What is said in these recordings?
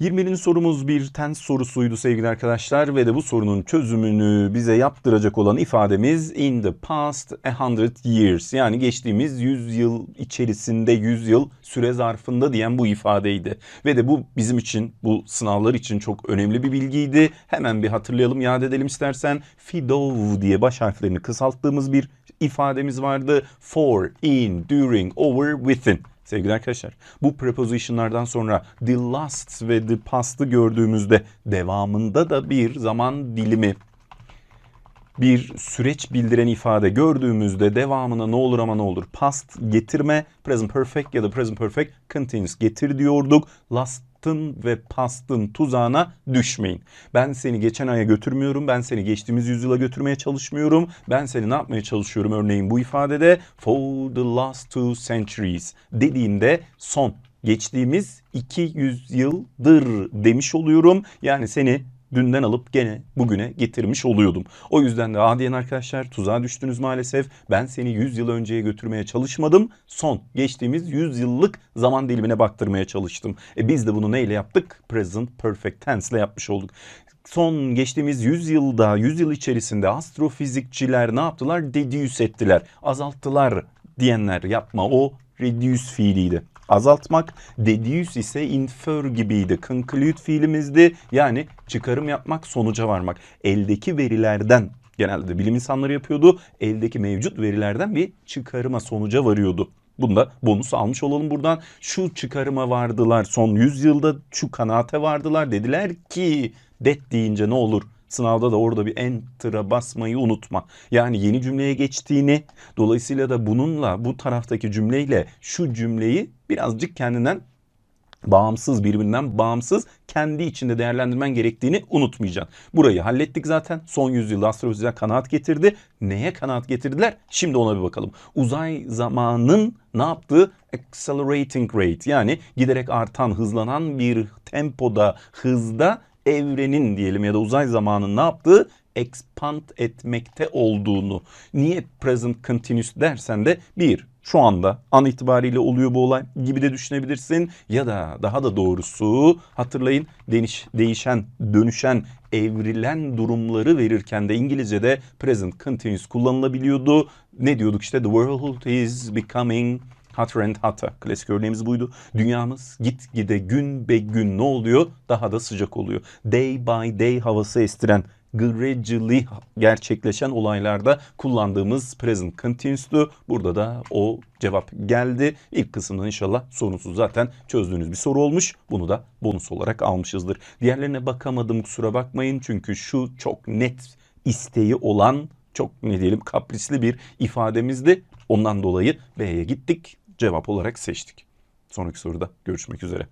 20. sorumuz bir tense sorusuydu sevgili arkadaşlar ve de bu sorunun çözümünü bize yaptıracak olan ifademiz in the past a hundred years yani geçtiğimiz 100 yıl içerisinde 100 yıl süre zarfında diyen bu ifadeydi. Ve de bu bizim için bu sınavlar için çok önemli bir bilgiydi. Hemen bir hatırlayalım yad edelim istersen FIDO diye baş harflerini kısalttığımız bir ifademiz vardı. For, in, during, over, within. Sevgili arkadaşlar bu prepositionlardan sonra the last ve the past'ı gördüğümüzde devamında da bir zaman dilimi bir süreç bildiren ifade gördüğümüzde devamına ne olur ama ne olur past getirme present perfect ya da present perfect continuous getir diyorduk. Last'ın ve past'ın tuzağına düşmeyin. Ben seni geçen aya götürmüyorum. Ben seni geçtiğimiz yüzyıla götürmeye çalışmıyorum. Ben seni ne yapmaya çalışıyorum örneğin bu ifadede for the last two centuries dediğimde son geçtiğimiz 200 yıldır demiş oluyorum. Yani seni dünden alıp gene bugüne getirmiş oluyordum. O yüzden de adiyen arkadaşlar tuzağa düştünüz maalesef. Ben seni 100 yıl önceye götürmeye çalışmadım. Son geçtiğimiz 100 yıllık zaman dilimine baktırmaya çalıştım. E biz de bunu neyle yaptık? Present Perfect Tense ile yapmış olduk. Son geçtiğimiz 100 yılda, 100 yıl içerisinde astrofizikçiler ne yaptılar? Deduce ettiler, azalttılar diyenler yapma o reduce fiiliydi azaltmak. Deduce ise infer gibiydi. Conclude fiilimizdi. Yani çıkarım yapmak, sonuca varmak. Eldeki verilerden genelde bilim insanları yapıyordu. Eldeki mevcut verilerden bir çıkarıma, sonuca varıyordu. Bunda bonus almış olalım buradan. Şu çıkarıma vardılar. Son 100 yılda şu kanaate vardılar. Dediler ki det deyince ne olur? Sınavda da orada bir enter'a basmayı unutma. Yani yeni cümleye geçtiğini dolayısıyla da bununla bu taraftaki cümleyle şu cümleyi birazcık kendinden bağımsız birbirinden bağımsız kendi içinde değerlendirmen gerektiğini unutmayacaksın. Burayı hallettik zaten. Son yüzyılda astrofizikler kanaat getirdi. Neye kanaat getirdiler? Şimdi ona bir bakalım. Uzay zamanın ne yaptığı accelerating rate yani giderek artan, hızlanan bir tempoda, hızda evrenin diyelim ya da uzay zamanının ne yaptığı expand etmekte olduğunu. Niye present continuous dersen de bir şu anda an itibariyle oluyor bu olay gibi de düşünebilirsin. Ya da daha da doğrusu hatırlayın değiş, değişen, dönüşen, evrilen durumları verirken de İngilizce'de present continuous kullanılabiliyordu. Ne diyorduk işte the world is becoming hotter and hotter. Klasik örneğimiz buydu. Dünyamız gitgide gün be gün ne oluyor? Daha da sıcak oluyor. Day by day havası estiren gradually gerçekleşen olaylarda kullandığımız present continuous'tu. Burada da o cevap geldi. İlk kısımda inşallah sorunsuz zaten çözdüğünüz bir soru olmuş. Bunu da bonus olarak almışızdır. Diğerlerine bakamadım kusura bakmayın. Çünkü şu çok net isteği olan çok ne diyelim kaprisli bir ifademizdi. Ondan dolayı B'ye gittik. Cevap olarak seçtik. Sonraki soruda görüşmek üzere.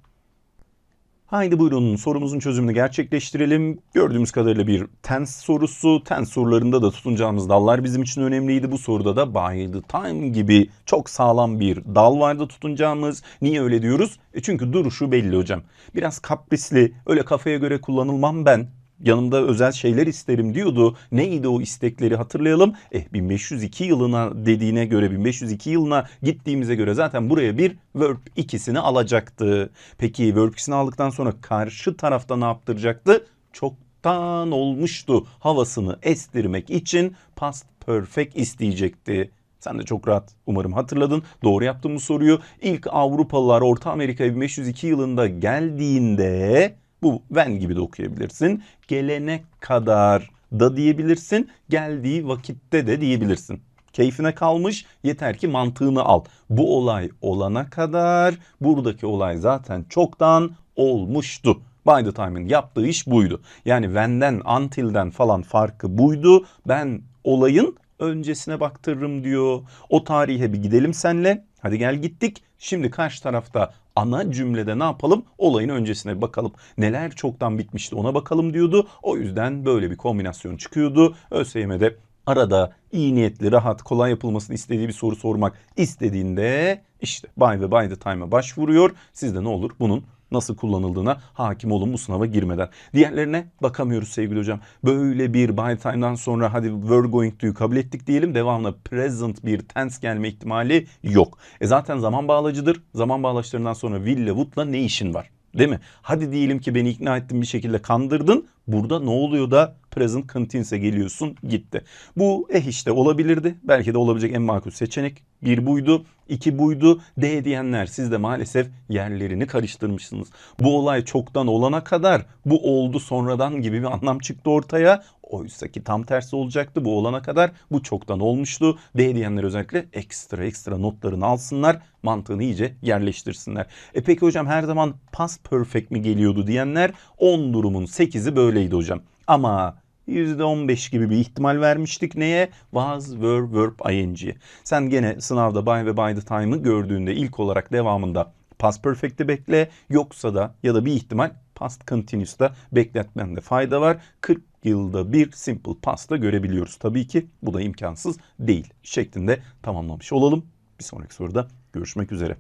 Haydi buyurun sorumuzun çözümünü gerçekleştirelim. Gördüğümüz kadarıyla bir tense sorusu. Tense sorularında da tutunacağımız dallar bizim için önemliydi. Bu soruda da by the time gibi çok sağlam bir dal vardı tutunacağımız. Niye öyle diyoruz? E çünkü duruşu belli hocam. Biraz kaprisli, öyle kafaya göre kullanılmam ben yanımda özel şeyler isterim diyordu. Neydi o istekleri hatırlayalım. Eh 1502 yılına dediğine göre 1502 yılına gittiğimize göre zaten buraya bir verb ikisini alacaktı. Peki verb ikisini aldıktan sonra karşı tarafta ne yaptıracaktı? Çoktan olmuştu havasını estirmek için past perfect isteyecekti. Sen de çok rahat umarım hatırladın. Doğru yaptım bu soruyu. İlk Avrupalılar Orta Amerika'ya 1502 yılında geldiğinde bu when gibi de okuyabilirsin. Gelene kadar da diyebilirsin. Geldiği vakitte de diyebilirsin. Keyfine kalmış yeter ki mantığını al. Bu olay olana kadar buradaki olay zaten çoktan olmuştu. By the time'ın yaptığı iş buydu. Yani when'den until'den falan farkı buydu. Ben olayın öncesine baktırırım diyor. O tarihe bir gidelim senle. Hadi gel gittik. Şimdi karşı tarafta ana cümlede ne yapalım? Olayın öncesine bakalım. Neler çoktan bitmişti ona bakalım diyordu. O yüzden böyle bir kombinasyon çıkıyordu. ÖSYM'de arada iyi niyetli, rahat, kolay yapılmasını istediği bir soru sormak istediğinde işte by ve by the time'a başvuruyor. Siz de ne olur bunun nasıl kullanıldığına hakim olun bu sınava girmeden. Diğerlerine bakamıyoruz sevgili hocam. Böyle bir by time'dan sonra hadi were going to'yu kabul ettik diyelim. Devamlı present bir tense gelme ihtimali yok. E zaten zaman bağlacıdır. Zaman bağlaçlarından sonra will ile would'la ne işin var? Değil mi? Hadi diyelim ki beni ikna ettin bir şekilde kandırdın. Burada ne oluyor da present continuous'e geliyorsun gitti. Bu eh işte olabilirdi. Belki de olabilecek en makul seçenek. Bir buydu, iki buydu. D diyenler siz de maalesef yerlerini karıştırmışsınız. Bu olay çoktan olana kadar bu oldu sonradan gibi bir anlam çıktı ortaya. Oysa ki tam tersi olacaktı bu olana kadar. Bu çoktan olmuştu. D diyenler özellikle ekstra ekstra notlarını alsınlar. Mantığını iyice yerleştirsinler. E peki hocam her zaman past perfect mi geliyordu diyenler 10 durumun 8'i böyleydi hocam. Ama %15 gibi bir ihtimal vermiştik neye? Was, were, verb, ing. Sen gene sınavda by ve by the time'ı gördüğünde ilk olarak devamında past perfect'i bekle. Yoksa da ya da bir ihtimal past continuous'ta bekletmende fayda var. 40 yılda bir simple past'ta görebiliyoruz. Tabii ki bu da imkansız değil şeklinde tamamlamış olalım. Bir sonraki soruda görüşmek üzere.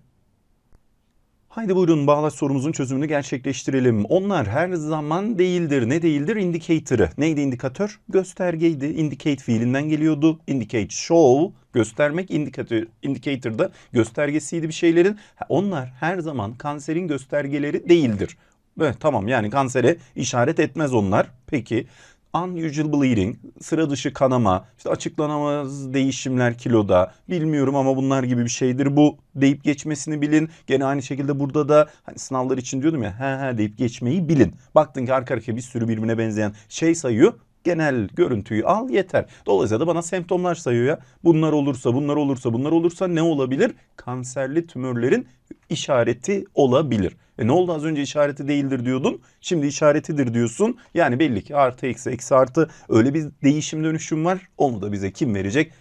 Haydi buyurun bağlaç sorumuzun çözümünü gerçekleştirelim. Onlar her zaman değildir. Ne değildir? Indicator'ı. Neydi indikatör? Göstergeydi. Indicate fiilinden geliyordu. Indicate show göstermek indikatör indicator da göstergesiydi bir şeylerin. Onlar her zaman kanserin göstergeleri değildir. Evet, tamam yani kansere işaret etmez onlar. Peki unusual bleeding, sıra dışı kanama, işte açıklanamaz değişimler kiloda, bilmiyorum ama bunlar gibi bir şeydir bu deyip geçmesini bilin. Gene aynı şekilde burada da hani sınavlar için diyordum ya he he deyip geçmeyi bilin. Baktın ki arka arkaya bir sürü birbirine benzeyen şey sayıyor genel görüntüyü al yeter. Dolayısıyla da bana semptomlar sayıyor ya. Bunlar olursa, bunlar olursa, bunlar olursa ne olabilir? Kanserli tümörlerin işareti olabilir. E ne oldu az önce işareti değildir diyordun. Şimdi işaretidir diyorsun. Yani belli ki artı eksi eksi artı öyle bir değişim dönüşüm var. Onu da bize kim verecek?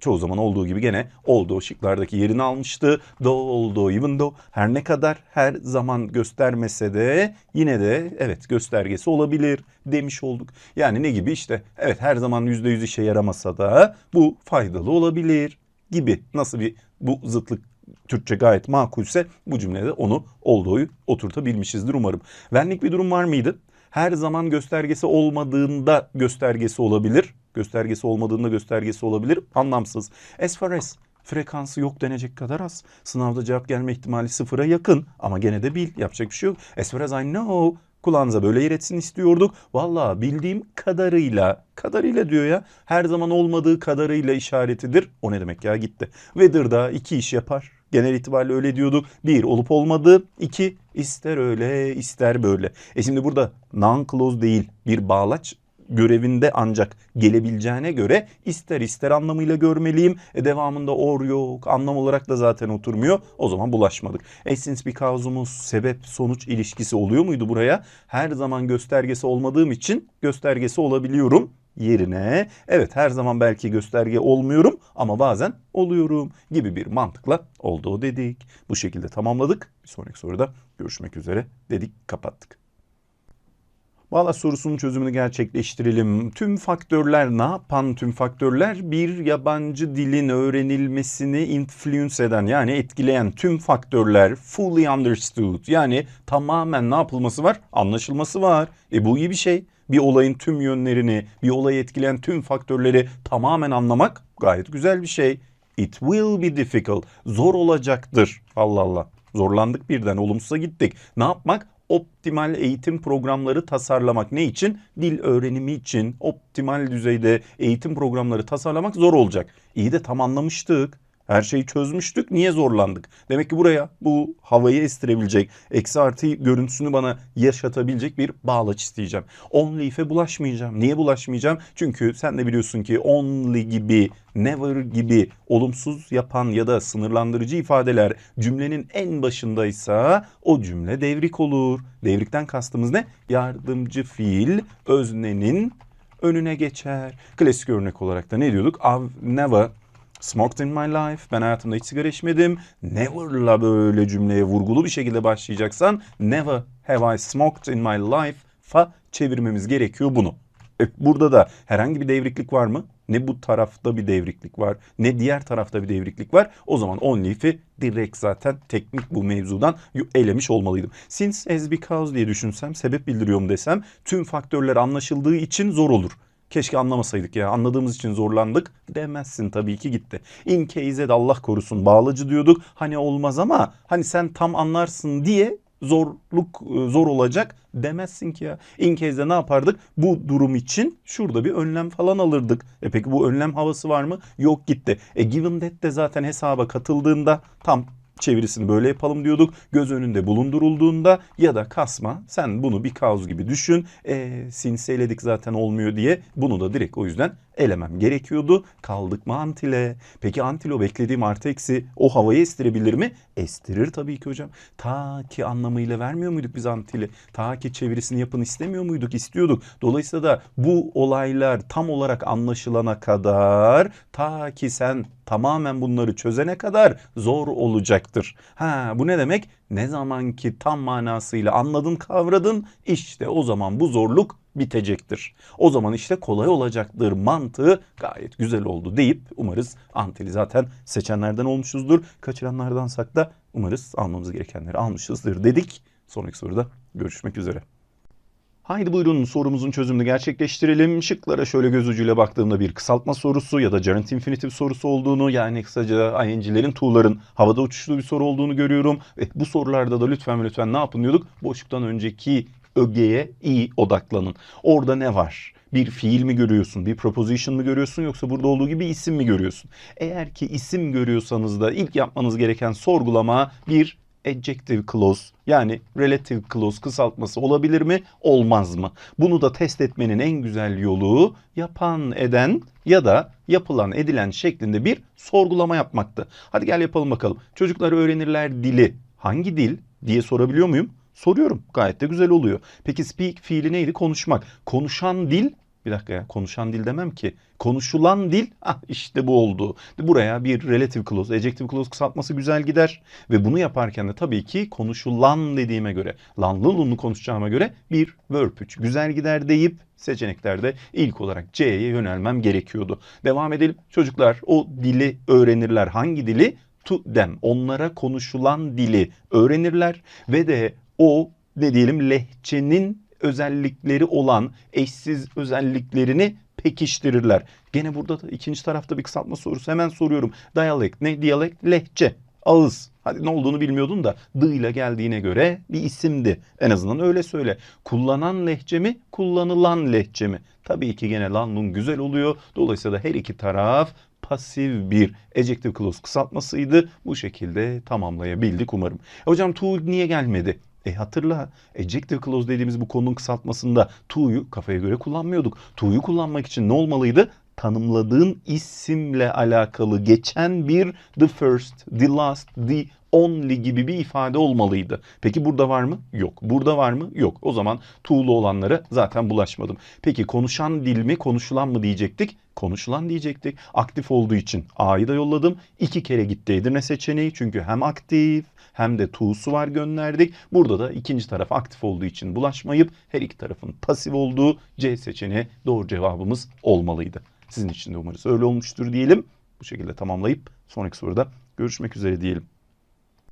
çoğu zaman olduğu gibi gene olduğu şıklardaki yerini almıştı. Though olduğu even though her ne kadar her zaman göstermese de yine de evet göstergesi olabilir demiş olduk. Yani ne gibi işte evet her zaman %100 işe yaramasa da bu faydalı olabilir gibi. Nasıl bir bu zıtlık Türkçe gayet makulse bu cümlede onu olduğu oturtabilmişizdir umarım. Benlik bir durum var mıydı? Her zaman göstergesi olmadığında göstergesi olabilir. Göstergesi olmadığında göstergesi olabilir. Anlamsız. As far as frekansı yok denecek kadar az. Sınavda cevap gelme ihtimali sıfıra yakın ama gene de bil yapacak bir şey yok. As far as I know kulağınıza böyle yer etsin istiyorduk. Valla bildiğim kadarıyla, kadarıyla diyor ya her zaman olmadığı kadarıyla işaretidir. O ne demek ya gitti. Weather'da iki iş yapar. Genel itibariyle öyle diyorduk. Bir olup olmadığı. iki ister öyle ister böyle. E şimdi burada non-clause değil bir bağlaç görevinde ancak gelebileceğine göre ister ister anlamıyla görmeliyim. E devamında or yok. Anlam olarak da zaten oturmuyor. O zaman bulaşmadık. Essence because'umuz sebep sonuç ilişkisi oluyor muydu buraya? Her zaman göstergesi olmadığım için göstergesi olabiliyorum yerine evet her zaman belki gösterge olmuyorum ama bazen oluyorum gibi bir mantıkla olduğu dedik. Bu şekilde tamamladık. Bir sonraki soruda görüşmek üzere dedik kapattık. Bağlaç sorusunun çözümünü gerçekleştirelim. Tüm faktörler ne yapan tüm faktörler? Bir yabancı dilin öğrenilmesini influence eden yani etkileyen tüm faktörler fully understood yani tamamen ne yapılması var? Anlaşılması var. E bu iyi bir şey. Bir olayın tüm yönlerini, bir olayı etkileyen tüm faktörleri tamamen anlamak gayet güzel bir şey. It will be difficult. Zor olacaktır. Allah Allah. Zorlandık birden olumsuza gittik. Ne yapmak? optimal eğitim programları tasarlamak ne için? Dil öğrenimi için optimal düzeyde eğitim programları tasarlamak zor olacak. İyi de tam anlamıştık. Her şeyi çözmüştük. Niye zorlandık? Demek ki buraya bu havayı estirebilecek, eksi artı görüntüsünü bana yaşatabilecek bir bağlaç isteyeceğim. Only if'e bulaşmayacağım. Niye bulaşmayacağım? Çünkü sen de biliyorsun ki only gibi, never gibi olumsuz yapan ya da sınırlandırıcı ifadeler cümlenin en başındaysa o cümle devrik olur. Devrikten kastımız ne? Yardımcı fiil öznenin önüne geçer. Klasik örnek olarak da ne diyorduk? I've never Smoked in my life. Ben hayatımda hiç sigara içmedim. Never'la böyle cümleye vurgulu bir şekilde başlayacaksan never have I smoked in my life fa çevirmemiz gerekiyor bunu. E, burada da herhangi bir devriklik var mı? Ne bu tarafta bir devriklik var ne diğer tarafta bir devriklik var. O zaman only if'i direkt zaten teknik bu mevzudan elemiş olmalıydım. Since as because diye düşünsem sebep bildiriyorum desem tüm faktörler anlaşıldığı için zor olur. Keşke anlamasaydık ya. Anladığımız için zorlandık demezsin tabii ki gitti. In case'e de Allah korusun bağlacı diyorduk. Hani olmaz ama hani sen tam anlarsın diye zorluk e, zor olacak demezsin ki ya. In ne yapardık? Bu durum için şurada bir önlem falan alırdık. E peki bu önlem havası var mı? Yok gitti. E given that de zaten hesaba katıldığında tam çevirisini böyle yapalım diyorduk. Göz önünde bulundurulduğunda ya da kasma sen bunu bir kaos gibi düşün. E, sinsi eledik zaten olmuyor diye bunu da direkt o yüzden elemem gerekiyordu. Kaldık mı antile? Peki antilo beklediğim artı eksi o havayı estirebilir mi? Estirir tabii ki hocam. Ta ki anlamıyla vermiyor muyduk biz antili? Ta ki çevirisini yapın istemiyor muyduk? İstiyorduk. Dolayısıyla da bu olaylar tam olarak anlaşılana kadar ta ki sen tamamen bunları çözene kadar zor olacaktır. Ha bu ne demek? Ne zaman ki tam manasıyla anladın kavradın işte o zaman bu zorluk bitecektir. O zaman işte kolay olacaktır mantığı gayet güzel oldu deyip umarız Antil'i zaten seçenlerden olmuşuzdur. Kaçıranlardansak da umarız almamız gerekenleri almışızdır dedik. Sonraki soruda görüşmek üzere. Haydi buyurun sorumuzun çözümünü gerçekleştirelim. Şıklara şöyle göz ucuyla baktığımda bir kısaltma sorusu ya da gerund infinitive sorusu olduğunu yani kısaca ing'lerin to'ların havada uçuştuğu bir soru olduğunu görüyorum. Ve bu sorularda da lütfen lütfen ne yapın diyorduk? Boşluktan önceki ögeye iyi odaklanın. Orada ne var? Bir fiil mi görüyorsun, bir proposition mı görüyorsun yoksa burada olduğu gibi isim mi görüyorsun? Eğer ki isim görüyorsanız da ilk yapmanız gereken sorgulama bir adjective clause yani relative clause kısaltması olabilir mi? Olmaz mı? Bunu da test etmenin en güzel yolu yapan, eden ya da yapılan, edilen şeklinde bir sorgulama yapmaktı. Hadi gel yapalım bakalım. Çocuklar öğrenirler dili. Hangi dil diye sorabiliyor muyum? Soruyorum. Gayet de güzel oluyor. Peki speak fiili neydi? Konuşmak. Konuşan dil bir dakika ya konuşan dil demem ki. Konuşulan dil ah işte bu oldu. Buraya bir relative clause, adjective clause kısaltması güzel gider. Ve bunu yaparken de tabii ki konuşulan dediğime göre, lanlı lunlu konuşacağıma göre bir verb 3 güzel gider deyip seçeneklerde ilk olarak C'ye yönelmem gerekiyordu. Devam edelim. Çocuklar o dili öğrenirler. Hangi dili? To them. Onlara konuşulan dili öğrenirler ve de o ne diyelim lehçenin özellikleri olan eşsiz özelliklerini pekiştirirler. Gene burada da ikinci tarafta bir kısaltma sorusu hemen soruyorum. Dialect ne? Diyalekt lehçe. Ağız. Hadi ne olduğunu bilmiyordun da dı ile geldiğine göre bir isimdi. En azından öyle söyle. Kullanan lehçe mi? Kullanılan lehçe mi? Tabii ki gene lanlun güzel oluyor. Dolayısıyla her iki taraf pasif bir adjective clause kısaltmasıydı. Bu şekilde tamamlayabildik umarım. E hocam to niye gelmedi? E hatırla adjective clause dediğimiz bu konunun kısaltmasında to'yu kafaya göre kullanmıyorduk. To'yu kullanmak için ne olmalıydı? Tanımladığın isimle alakalı geçen bir the first, the last, the only gibi bir ifade olmalıydı. Peki burada var mı? Yok. Burada var mı? Yok. O zaman to'lu olanlara zaten bulaşmadım. Peki konuşan dil mi, konuşulan mı diyecektik? Konuşulan diyecektik. Aktif olduğu için A'yı da yolladım. İki kere gitti Edirne seçeneği. Çünkü hem aktif hem de to'su var gönderdik. Burada da ikinci taraf aktif olduğu için bulaşmayıp her iki tarafın pasif olduğu C seçeneği doğru cevabımız olmalıydı. Sizin için de umarız öyle olmuştur diyelim. Bu şekilde tamamlayıp sonraki soruda görüşmek üzere diyelim.